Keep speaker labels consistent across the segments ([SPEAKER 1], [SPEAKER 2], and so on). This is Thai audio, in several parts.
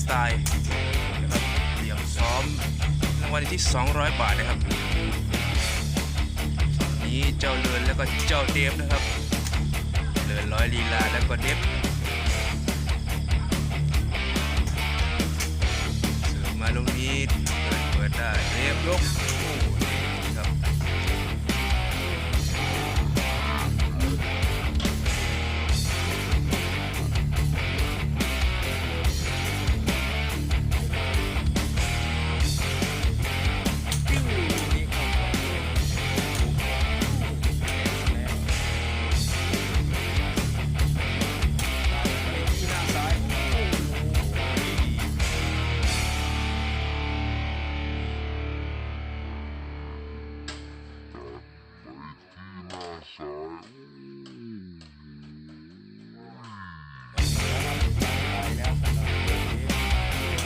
[SPEAKER 1] สไตล์นะครับเดี่ยวซ้อมรางวัลที่
[SPEAKER 2] 200 บาทนะครับ นี้เจ้าเลือนแล้วก็เจ้าเดฟนะครับ เลือนร้อยลีลาแล้วก็เดฟมมาลงนี้เปิดเปิดได้เดฟยก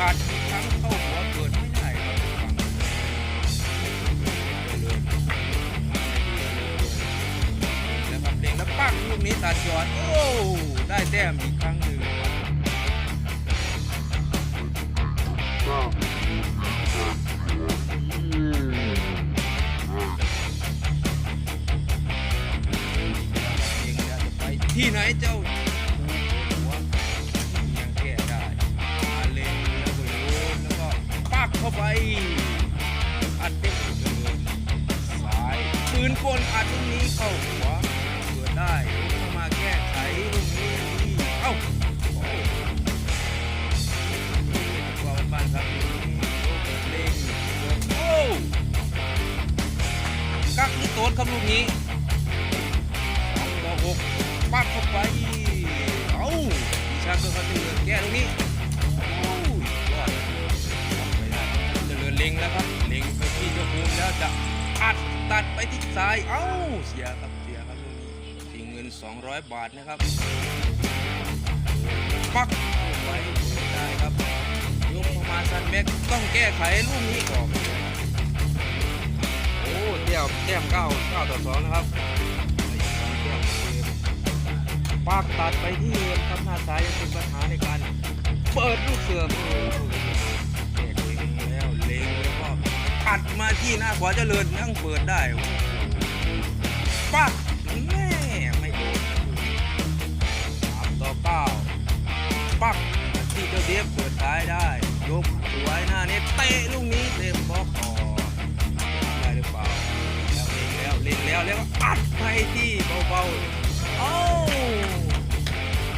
[SPEAKER 1] ขาดอีกครั้งเข้าหัวเกิดไม่ได้ครับฟังแล้วครับเด้งแล้วปั้งลูกนี้ตัดยอด โอ้ ได้แต้มอีกครั้งหนึ่งครับเด้งแล้วจะไปที่ไหนเจ้าาไป อัดเต็มเลยสายปืนกลอัดลูกนี้เข้าหัวเกิดได้ลุกเข้ามาแก้ไขลูกนี้เอ้าโอ้เป็นกองบ้านครับเล็งโอ้กักนี่โต๊ดครับลูกนี้สองต่อหกปักเข้าไป ซ้ายเอ้าเสียครับเสียครับลูกนี้ทิ้งเงิน 200 บาทนะครับปักไปได้ครับยกประมาณซันแม็กต้องแก้ไขลูกนี้ก่อนโอ้เตี้ยมแต้มเก้าเก้าต่อสองนะครับปักตัดไปที่เดิมครับหน้าซ้ายยังเป็นปัญหาในการเปิดลูกเสือโอ้โหเด็กเล็งแล้วเล็งแล้วก็อัดมาที่หน้าขวาเจริญยังเปิดได้ ปักแม่ไม่โดนสามต่อเก้าปักที่เจ้าเดียบเปิดท้ายได้ ยกสวยหน้าเน็ตเตะลูกนี้เต็มบล็อกออกได้หรือเปล่าแล้วเล็งแล้วเล็งแล้วแล้วอัดไปที่เบาๆเอ้า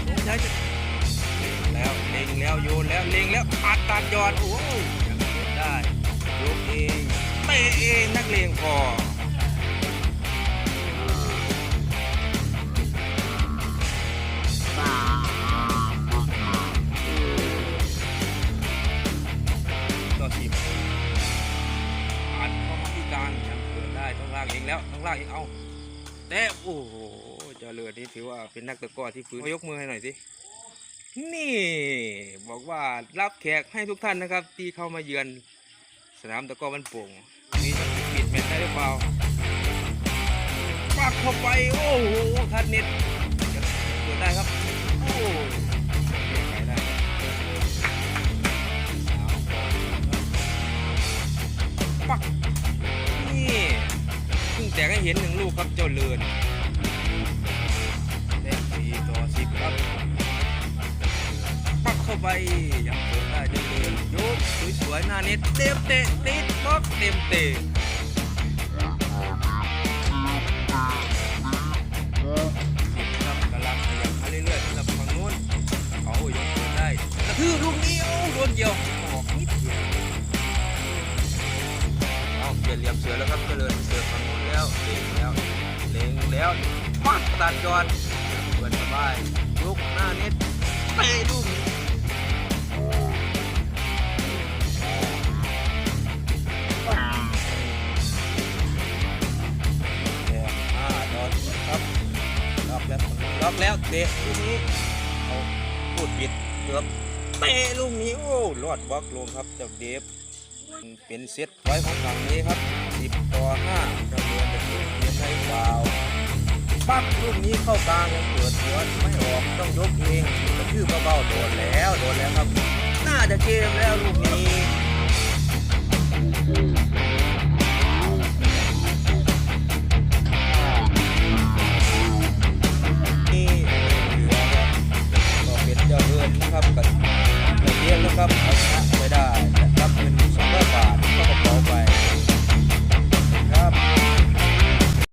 [SPEAKER 1] สงสัยจะแล้วเล็งแล้วโยนแล้วเล็งแล้วอัดตัดยอดโอ้ยยังเก็บได้ยกเองเตะเองนักเลงพอต่อากเองล้วต้องลากเองเอาแต่โอ้โหเจริญนี่ถือว่าเป็นนักตะก้อที่ฟื้นยกมือให้หน่อยสินี่บอกว่ารับแขกให้ทุกท่านนะครับ ที่เข้ามาเยือนสนามตะก้อบ้านโป่งมีจะปิดแมตช์ได้หรือเปล่าปักเข้าไปโอ้โหทัดเน็ตจะเปิดได้ครับโอ้ แตกให้เห็นหนึ่งลูกครับเจ้าเลือนเลขสี่ต่อสิบครับปักเข้าไปยังเปิดได้เดินเดินยกสวยๆหน้าเน็ตเต็มเตะติดบล็อกเต็มเตะครับกำลังขยับมาเรื่อยๆสำหรับฝั่งนู้นเขายังเปิดได้กระทืบลูกนี้โอ้โดนเกี่ยวออกนิดเดียวเอาเปลี่ยนเหลี่ยมเสือแล้วครับเจริญเสือฝั่งนู้น แล้วเล็งแล้วเล็งแล้วปักตัดยอดเปิดสบายยกหน้าเน็ตเตะลูกนี้แต้มห้าดอนครับล็อกแล้วล็อกแล้วเตะลูกนี้เอาพูดผิดเกือบเตะลูกนี้โอ้รอดบล็อกลงครับเจ้าเดฟเป็นเซตไว้ของฝั่งนี้ครับ ลูกนี้เข้ากลางยังเปิดหัวไม่ออกต้องยกเองกระทืบเบาๆโดนแล้วโดนแล้วครับ น่าจะเกมแล้วลูกนี้